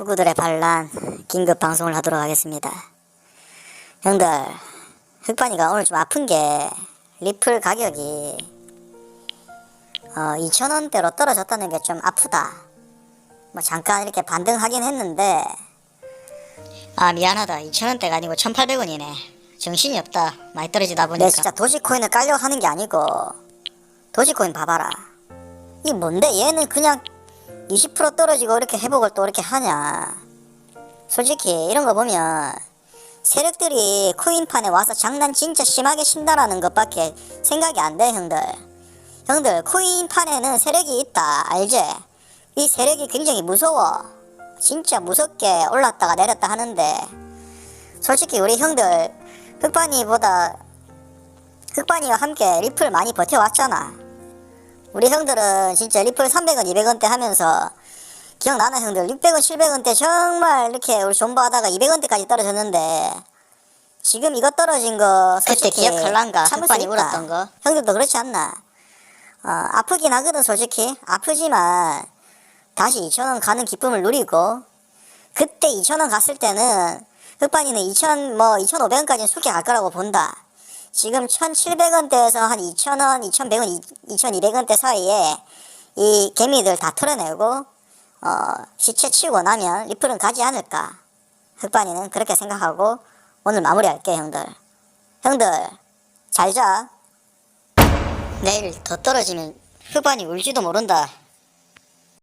후구들의 반란 긴급 방송을 하도록 하겠습니다. 형들, 흑반이가 오늘 좀 아픈 게 리플 가격이 어, 2,000원대로 떨어졌다는 게 좀 아프다. 뭐 잠깐 이렇게 반등하긴 했는데 아 미안하다 2,000원대가 아니고 1,800원이네. 정신이 없다. 많이 떨어지다 보니까. 내 진짜 도지코인을 깔려고 하는 게 아니고 도지코인 봐봐라. 이 뭔데 얘는 그냥 20% 떨어지고 이렇게 회복을 또 이렇게 하냐. 솔직히 이런 거 보면 세력들이 코인판에 와서 장난 진짜 심하게 친다라는 것밖에 생각이 안 돼, 형들. 형들, 코인판에는 세력이 있다, 알지? 이 세력이 굉장히 무서워. 진짜 무섭게 올랐다가 내렸다 하는데, 솔직히 우리 형들, 흑반이보다, 흑반이와 함께 리플 많이 버텨왔잖아. 우리 형들은 진짜 리플 300원, 200원대 하면서 기억나나 형들 600원, 700원대 정말 이렇게 우리 존버하다가 200원대까지 떨어졌는데 지금 이거 떨어진 거 솔직히 그때 기억할란가? 참을 수 있다. 울었던 거? 형들도 그렇지 않나? 어, 아프긴 하거든 솔직히 아프지만 다시 2,000원 가는 기쁨을 누리고 그때 2,000원 갔을 때는 흑반이는 2,000, 뭐 2,500원까지는 쉽게 갈 거라고 본다. 지금 1,700원대에서 한 2,000원, 2,100원, 2,200원대 사이에 이 개미들 다 털어내고 어, 시체 치우고 나면 리플은 가지 않을까. 흑반이는 그렇게 생각하고 오늘 마무리할게 형들. 형들 잘 자. 내일 더 떨어지면 흑반이 울지도 모른다.